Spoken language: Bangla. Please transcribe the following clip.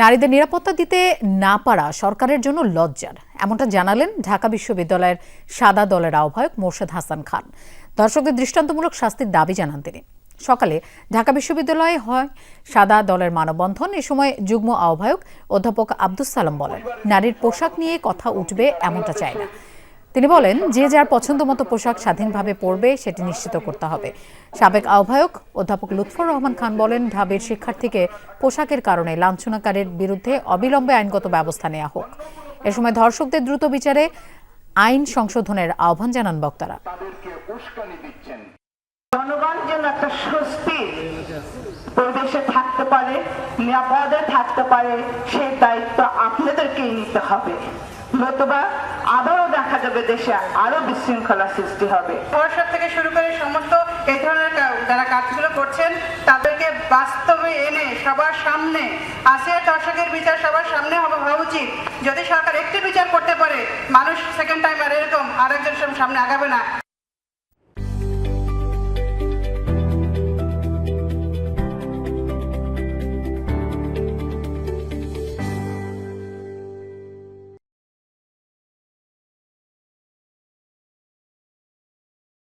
নারীদের নিরাপত্তা দিতে না পারা সরকারের জন্য লজ্জার। এমনটা জানালেন ঢাকা বিশ্ববিদ্যালয়ের সাদা দলের আহ্বায়ক মোর্শেদ হাসান খান। দর্শকদের দৃষ্টান্তমূলক শাস্তির দাবি জানান তিনি। সকালে ঢাকা বিশ্ববিদ্যালয়ে হয় সাদা দলের মানববন্ধন। এ সময় যুগ্ম আহ্বায়ক অধ্যাপক আব্দুস সালাম বলেন, নারীর পোশাক নিয়ে কথা উঠবে এমনটা চায় না। তিনি বলেন, যে যার পছন্দ মতো পোশাক স্বাধীনভাবে পরবে, সেটি নিশ্চিত করতে হবে। সাবেক আহ্বায়ক অধ্যাপক লুৎফর রহমান খান বলেন, ঢাবির শিক্ষার্থীকে পোশাকের কারণে লাঞ্ছনাকারীর বিরুদ্ধে অবিলম্বে আইনগত ব্যবস্থা নেওয়া হোক। এ সময় ধর্ষকদের দ্রুত বিচারে আইন সংশোধনের আহ্বান জানান বক্তারা। পরিবেশে থাকতে পারে, নিরাপদে থাকতে পারে, সেই দায়িত্ব আপনাদেরকেই নিতে হবে। নতুবা আবারও দেখা যাবে দেশে আরও বিশৃঙ্খলা সৃষ্টি হবে। পরিষদ থেকে শুরু করে সমস্ত এই ধরনের যারা কাজগুলো করছেন, তাদেরকে বাস্তবে এনে সবার সামনে, আসিয়া দর্শকের বিচার সবার সামনে হওয়া উচিত। যদি সরকার একটি বিচার করতে পারে, মানুষ সেকেন্ড টাইম আর এরকম আরেকজন সামনে আগাবে না।